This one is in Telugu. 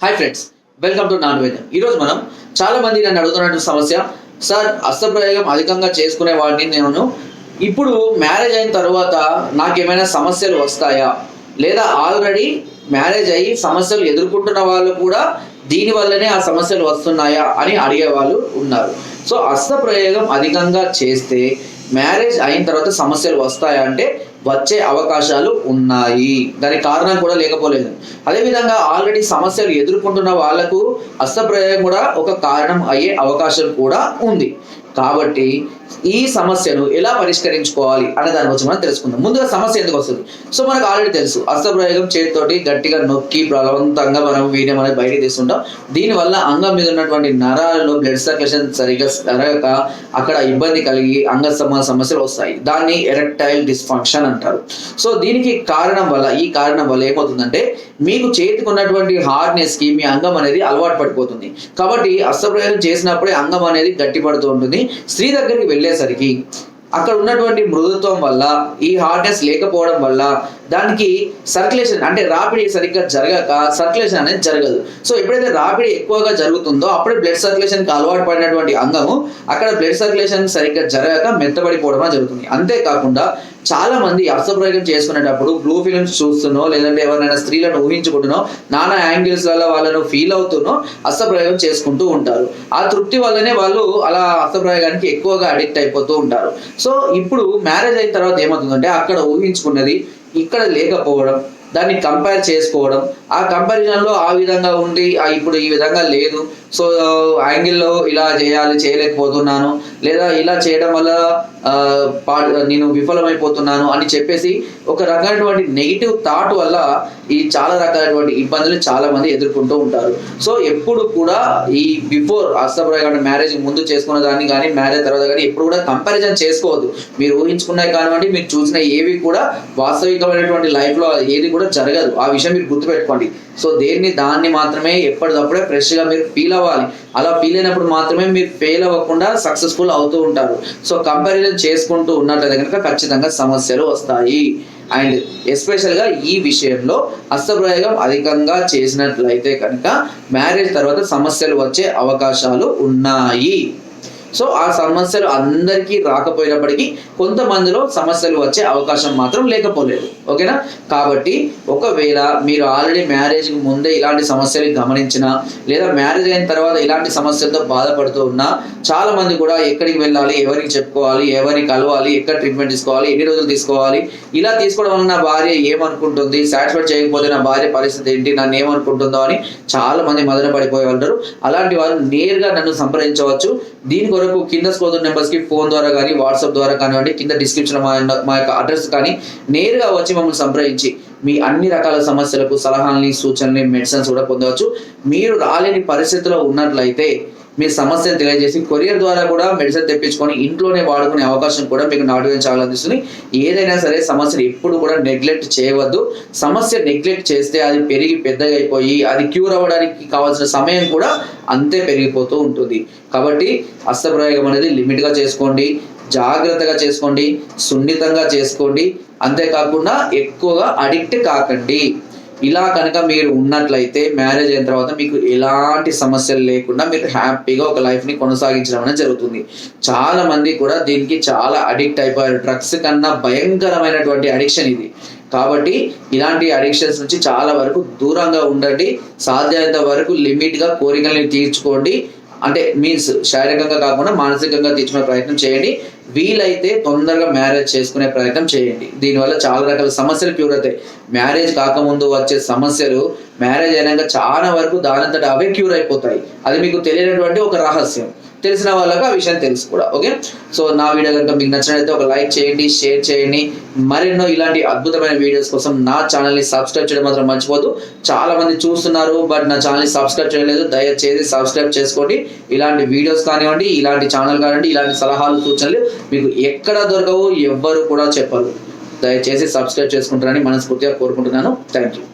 హాయ్ ఫ్రెండ్స్ వెల్కమ్ టు నాన్ వేదం ఈరోజు మనం చాలా మంది నన్ను అడుగుతున్న సమస్య సార్ అస్త్రప్రయోగం అధికంగా చేసుకునే వాడిని నేను ఇప్పుడు మ్యారేజ్ అయిన తర్వాత నాకేమైనా సమస్యలు వస్తాయా? లేదా ఆల్రెడీ మ్యారేజ్ అయ్యి సమస్యలు ఎదుర్కొంటున్న వాళ్ళు కూడా దీని వల్లనే ఆ సమస్యలు వస్తున్నాయా? అని అడిగే వాళ్ళు ఉన్నారు. సో అస్త్రప్రయోగం అధికంగా చేస్తే మ్యారేజ్ అయిన తర్వాత సమస్యలు వస్తాయా అంటే వచ్చే అవకాశాలు ఉన్నాయి. దానికి కారణం కూడా లేకపోలేదు. అదేవిధంగా ఆల్రెడీ సమస్యలు ఎదుర్కొంటున్న వాళ్ళకు హస్తప్రయోగం కూడా ఒక కారణం అయ్యే అవకాశం కూడా ఉంది. కాబట్టి ఈ సమస్యను ఎలా పరిష్కరించుకోవాలి అనే దాని గురించి మనం తెలుసుకుందాం. ముందుగా సమస్య ఎందుకు వస్తుంది? సో మనకు ఆల్రెడీ తెలుసు. హస్తప్రయోగం చేతితోటి గట్టిగా నొక్కి బలవంతంగా మనం వీడియం అనేది బయటికి తీస్తుంటాం. దీనివల్ల అంగం మీద ఉన్నటువంటి నరాలలో బ్లడ్ సర్క్యులేషన్ సరిగ్గా జరగక అక్కడ ఇబ్బంది కలిగి అంగ సంబంధ సమస్యలు వస్తాయి. దాన్ని ఎరెక్టైల్ డిస్ఫంక్షన్ అంటారు. సో దీనికి కారణం వల్ల ఈ కారణం వల్ల ఏమవుతుందంటే మీకు చేతికి ఉన్నటువంటి హార్డ్నెస్కి మీ అంగం అనేది అలవాటు పడిపోతుంది. కాబట్టి హస్తప్రయోగం చేసినప్పుడే అంగం అనేది గట్టి పడుతూ ఉంటుంది. స్త్రీ దగ్గరికి వెళ్ళేసరికి అక్కడ ఉన్నటువంటి మృదుత్వం వల్ల ఈ హార్డ్నెస్ లేకపోవడం వల్ల దానికి సర్క్యులేషన్ అంటే రాపిడి సరిగ్గా జరగక సర్క్యులేషన్ అనేది జరగదు. సో ఎప్పుడైతే రాపిడి ఎక్కువగా జరుగుతుందో అప్పుడే బ్లడ్ సర్క్యులేషన్కి అలవాటు పడినటువంటి అంగము అక్కడ బ్లడ్ సర్క్యులేషన్ సరిగ్గా జరగక మెత్తబడిపోవడం జరుగుతుంది. అంతేకాకుండా చాలా మంది అప్సప్రయోగం చేసుకునేటప్పుడు బ్లూ ఫిలిమ్స్ చూస్తున్నో లేదంటే ఎవరైనా స్త్రీలను ఊహించుకుంటున్నో నానా యాంగిల్స్లలో వాళ్ళను ఫీల్ అవుతున్నో హస్తప్రయోగం చేసుకుంటూ ఉంటారు. ఆ తృప్తి వల్లనే వాళ్ళు అలా హస్తప్రయోగానికి ఎక్కువగా అడిక్ట్ అయిపోతూ ఉంటారు. సో ఇప్పుడు మ్యారేజ్ అయిన తర్వాత ఏమవుతుందంటే అక్కడ ఊహించుకున్నది ఇక్కడ లేకపోవడం దాన్ని కంపేర్ చేసుకోవడం ఆ కంపారిజన్లో ఆ విధంగా ఉండి ఇప్పుడు ఈ విధంగా లేదు. సో యాంగిల్లో ఇలా చేయాలి చేయలేకపోతున్నాను. లేదా ఇలా చేయడం వల్ల పా నేను విఫలమైపోతున్నాను అని చెప్పేసి ఒక రకమైనటువంటి నెగిటివ్ థాట్ వల్ల ఈ చాలా రకాలైనటువంటి ఇబ్బందులు చాలా మంది ఎదుర్కొంటూ ఉంటారు. సో ఎప్పుడు కూడా ఈ బిఫోర్ హస్తప్రయోగం మ్యారేజ్ ముందు చేసుకున్న దాన్ని కానీ మ్యారేజ్ తర్వాత కానీ ఎప్పుడు కూడా కంపారిజన్ చేసుకోవద్దు. మీరు ఊహించుకున్నాయి కానివ్వండి మీరు చూసిన ఏవి కూడా వాస్తవికమైనటువంటి లైఫ్లో ఏది కూడా జరగదు. ఆ విషయం మీరు గుర్తుపెట్టుకోండి. సో దేన్ని దాన్ని మాత్రమే ఎప్పటికప్పుడే ఫ్రెష్గా మీరు ఫీల్ అవ్వాలి అలా ఫీల్ అయినప్పుడు మాత్రమే మీరు ఫెయిల్ అవ్వకుండా సక్సెస్ఫుల్ అవుతూ ఉంటారు. సో కంపారిజన్ చేసుకుంటూ ఉన్నట్లయితే కనుక ఖచ్చితంగా సమస్యలు వస్తాయి. అండ్ ఎస్పెషల్గా ఈ విషయంలో హస్తప్రయోగం అధికంగా చేసినట్లయితే కనుక మ్యారేజ్ తర్వాత సమస్యలు వచ్చే అవకాశాలు ఉన్నాయి. సో ఆ సమస్యలు అందరికీ రాకపోయినప్పటికీ కొంతమందిలో సమస్యలు వచ్చే అవకాశం మాత్రం లేకపోలేదు. ఓకేనా? కాబట్టి ఒకవేళ మీరు ఆల్రెడీ మ్యారేజ్కి ముందే ఇలాంటి సమస్యలు గమనించినా లేదా మ్యారేజ్ అయిన తర్వాత ఇలాంటి సమస్యలతో బాధపడుతూ ఉన్నా చాలా మంది కూడా ఎక్కడికి వెళ్ళాలి ఎవరికి చెప్పుకోవాలి ఎవరిని కలవాలి ఎక్కడ ట్రీట్మెంట్ తీసుకోవాలి ఎన్ని రోజులు తీసుకోవాలి ఇలా తీసుకోవడం వల్ల నా భార్య ఏమనుకుంటుంది సాటిస్ఫై చేయకపోతే నా భార్య పరిస్థితి ఏంటి నన్ను ఏమనుకుంటుందో అని చాలా మంది మదన పడిపోయి ఉంటారు. అలాంటి వారు నేరుగా నన్ను సంప్రదించవచ్చు. దీని కొరకు కింద స్కోర్ నెంబర్స్కి ఫోన్ ద్వారా కానీ వాట్సాప్ ద్వారా కానివ్వండి కింద డిస్క్రిప్షన్ మా యొక్క అడ్రస్ కానీ నేరుగా వచ్చి మమ్మల్ని సంప్రదించి మీ అన్ని రకాల సమస్యలకు సలహాలని సూచనలు మెడిసిన్స్ కూడా పొందవచ్చు. మీరు రాలేని పరిస్థితిలో ఉన్నట్లయితే మీ సమస్యను తెలియజేసి కొరియర్ ద్వారా కూడా మెడిసిన్ తెప్పించుకొని ఇంట్లోనే వాడుకునే అవకాశం కూడా మీకు నాటుగా చాలా అందిస్తుంది. ఏదైనా సరే సమస్యను ఎప్పుడు కూడా నెగ్లెక్ట్ చేయవద్దు. సమస్య నెగ్లెక్ట్ చేస్తే అది పెరిగి పెద్దగా అయిపోయి అది క్యూర్ అవ్వడానికి కావాల్సిన సమయం కూడా అంతే పెరిగిపోతూ ఉంటుంది. కాబట్టి హస్తప్రయోగం అనేది లిమిట్గా చేసుకోండి జాగ్రత్తగా చేసుకోండి సున్నితంగా చేసుకోండి. అంతేకాకుండా ఎక్కువగా అడిక్ట్ కాకండి. ఇలా కనుక మీరు ఉన్నట్లయితే మ్యారేజ్ అయిన తర్వాత మీకు ఎలాంటి సమస్యలు లేకుండా మీరు హ్యాపీగా ఒక లైఫ్ని కొనసాగించడం అనేది జరుగుతుంది. చాలా మంది కూడా దీనికి చాలా అడిక్ట్ అయిపోయారు. డ్రగ్స్ కన్నా భయంకరమైనటువంటి అడిక్షన్ ఇది. కాబట్టి ఇలాంటి అడిక్షన్స్ నుంచి చాలా వరకు దూరంగా ఉండండి. సాధ్యమైనంత వరకు లిమిట్గా కోరికల్ని తీర్చుకోండి. అంటే మీన్స్ శారీరకంగా కాకుండా మానసికంగా తీర్చుకునే ప్రయత్నం చేయండి. వీలైతే తొందరగా మ్యారేజ్ చేసుకునే ప్రయత్నం చేయండి. దీనివల్ల చాలా రకాల సమస్యలు క్యూర్ అవుతాయి మ్యారేజ్ కాకముందు వచ్చే సమస్యలు మ్యారేజ్ అయినాక చాలా వరకు దానంతట అవే క్యూర్ అయిపోతాయి. అది మీకు తెలియనటువంటి ఒక రహస్యం. తెలిసిన వాళ్ళకి ఆ విషయం తెలుసు కూడా ఓకే సో నా వీడియో కనుక మీకు నచ్చినట్లయితే ఒక లైక్ చేయండి షేర్ చేయండి. మరెన్నో ఇలాంటి అద్భుతమైన వీడియోస్ కోసం నా ఛానల్ని సబ్స్క్రైబ్ చేయడం మాత్రం మర్చిపోదు చాలా మంది చూస్తున్నారు బట్ నా ఛానల్ని సబ్స్క్రైబ్ చేయలేదు. దయచేసి సబ్స్క్రైబ్ చేసుకోండి. ఇలాంటి వీడియోస్ కానివ్వండి ఇలాంటి ఛానల్ కానివ్వండి ఇలాంటి సలహాలు సూచనలు మీకు ఎక్కడ దొరకవు ఎవ్వరు కూడా చెప్పరు. దయచేసి సబ్స్క్రైబ్ చేసుకుంటారని మనస్ఫూర్తిగా కోరుకుంటున్నాను. Thank you